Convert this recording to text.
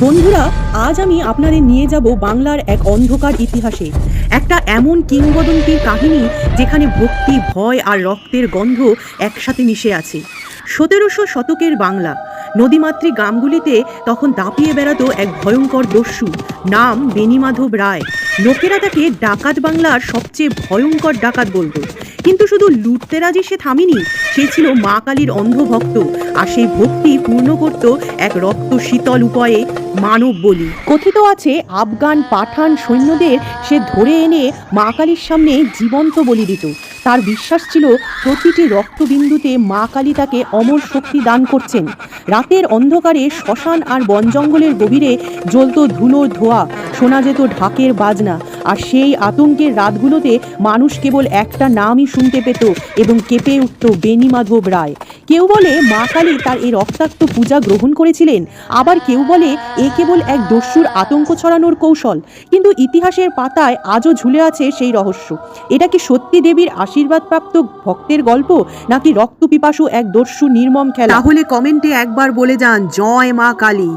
বন্ধুরা, আজ আমি আপনাদের নিয়ে যাব বাংলার এক অন্ধকার ইতিহাসে। একটা এমন কিংবদন্তির কাহিনী যেখানে ভক্তি, ভয় আর রক্তের গন্ধ একসাথে মিশে আছে। সতেরোশো শতকের বাংলা নদীমাতৃ গ্রামগুলিতে তখন দাপিয়ে বেড়াতো এক ভয়ঙ্কর দস্যু, নাম বেনিমাধব রায়। লোকেরা তাকে ডাকাত বাংলার সবচেয়ে ভয়ঙ্কর ডাকাত বলতো। কিন্তু শুধু লুটতেরাজি সে থামেনি। সে ছিল মা কালীর অন্ধভক্ত আর সেই ভক্তি পূর্ণ করত এক রক্ত শীতল উপায়ে মানব বলি। কথিত আছে, আফগান পাঠান সৈন্যদের সে ধরে এনে মা কালীর সামনে জীবন্ত বলি দিত। তার বিশ্বাস ছিল প্রতিটি রক্তবিন্দুতে মা কালী তাকে অমর শক্তি দান করছেন। রাতের অন্ধকারে শ্মশান আর বন জঙ্গলের গভীরে জ্বলত ধুলোর ধোয়া, শোনা যেত ঢাকের বাজনা। আর সেই আতঙ্কের রাতগুলোতে মানুষ কেবল একটা নামই শুনতে পেত এবং কেঁপে উঠত বেনিমাধব রায়। কেউ বলে মা কালী তার এই রক্তাক্ত পূজা গ্রহণ করেছিলেন, আবার কেউ বলে এ কেবল এক দস্যুর আতঙ্ক ছড়ানোর কৌশল। কিন্তু ইতিহাসের পাতায় আজও ঝুলে আছে সেই রহস্য। এটা কি সত্যি দেবীর আশীর্বাদপ্রাপ্ত ভক্তের গল্প, নাকি রক্তপিপাসু এক দস্যু নির্মম খেলা? তাহলে কমেন্টে একবার বলে যান, জয় মা কালী।